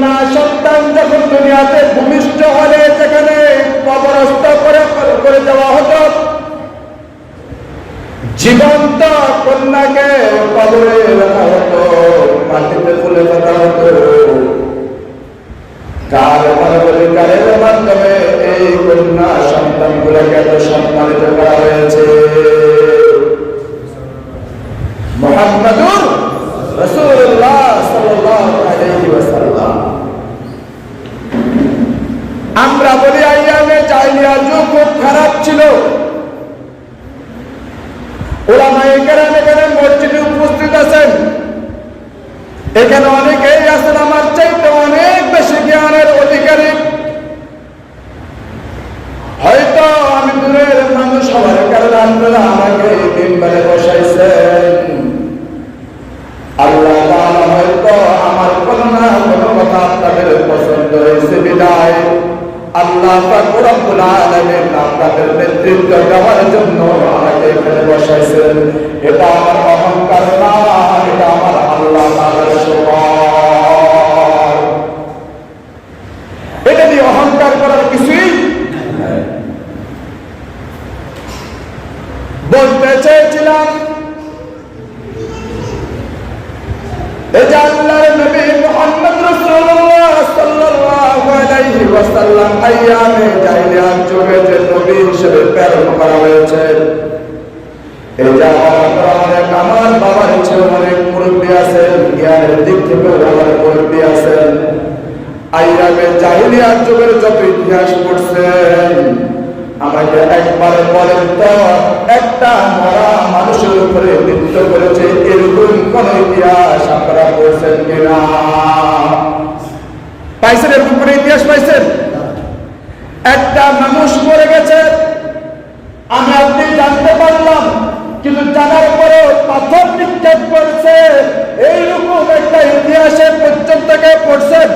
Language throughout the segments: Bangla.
কন্যা সন্তান যখন দুনিয়াতে ভূমিষ্ঠ হলে যেখানে কবরস্থ করে করে দেওয়া হতো। জীবন্ত কন্যাকে কবরে রাখা হতো, মাটিতে তুলে রাখা হতো। কার মানবাধিকারের মাধ্যমে এই কন্যা সন্তানগুলোকে এত সম্মানিত করা হয়েছে? মোহাম্মদুর আমরা বলি, আইয়ামে জাহিলিয়া যুগ খুব খারাপ ছিল। ওলামায়ে কেরাম এখানে মসজিদে উপস্থিত আছেন। এখানে অনেকেই আছেন, আমার চাইতে অনেক বেশি জ্ঞানের অধিকারী। হয়তো আমি দূরের মানুষ হওয়ার কারণে আপনারা আমাকে তিনবারে আল্লাহ রব্বুল আলামিন আপনাদের নেতৃত্ব দেওয়ার জন্য আমাকে এখানে বসাইছেন। এটা আমার অহংকার না, এটা আমার আল্লাহ তাআলার সবার এটা নিয়ে অহংকার করার কিছুই বলতে চেয়েছিলাম ওয়াসাল্লাম আইয়ামে জাহিলিয়াত যুগে যে নবী হিসেবে প্রেরণ করা হয়েছে। এই যে আমার বাবার ছেলে অনেক মুরব্বী আছেন, জ্ঞানের দিক থেকে আমার মুরব্বী আছেন। আইয়ামে জাহিলিয়াত যুগের যত ইতিহাস পড়ছেন আমাকে একবার বলেন তো, একটা মরা মানুষের উপরে নৃত্য করেছে, এরকম কোন ইতিহাস আপনারা পড়ছেন কিনা? পাইছেন এরকম কোন ইতিহাস পাইছেন? একটা মানুষ মরে গেছে, আমি আপনি জানতে পারলাম, কিন্তু জানার পরেও পাথর নিক্ষেপ করছে। এইরকম একটা ইতিহাসে পর্যন্ত পড়ছেন?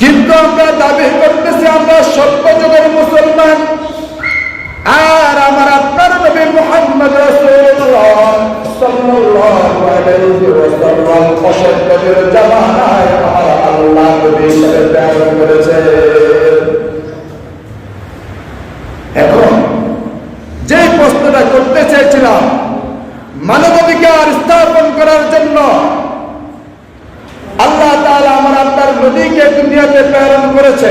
কিন্তু আমরা দাবি করতেছি, আমরা সত্য যুগের মুসলমান। আর আমার আপনার নবী মুহাম্মদ রাসূলুল্লাহ সাল্লাল্লাহু আলাইহি ওয়াসাল্লাম অসত্যের জামানায় আমার আল্লাহ নবী হিসেবে প্রেরণ করেছে। এখন যে প্রশ্নটা করতে চেয়েছিলাম, মানবাধিকার স্থাপন করার জন্য আল্লাহ তাআলা আমার আপনার নদীকে দুনিয়াতে প্রেরণ করেছে।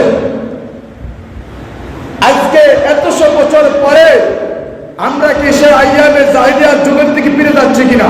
আজকে এতশো বছর পরে আমরা কি সে আইয়ামে জাহিদিয়ার যুগের দিকে ফিরে যাচ্ছি কিনা?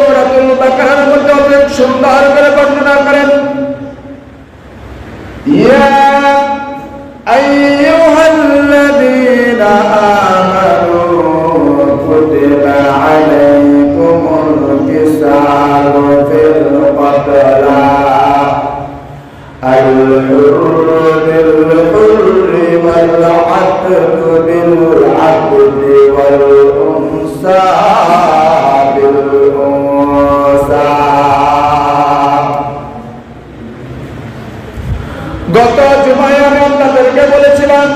الحر بالحر والعبد بالعبد والأنثى بالأنثى গত জুমায় আমি আপনাদেরকে বলেছিলাম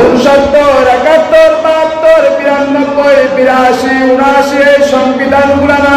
উনসত্তর একাত্তর বাহাত্তর বিরানব্বই বিরাশি উনআশি এই সংবিধান গুলানা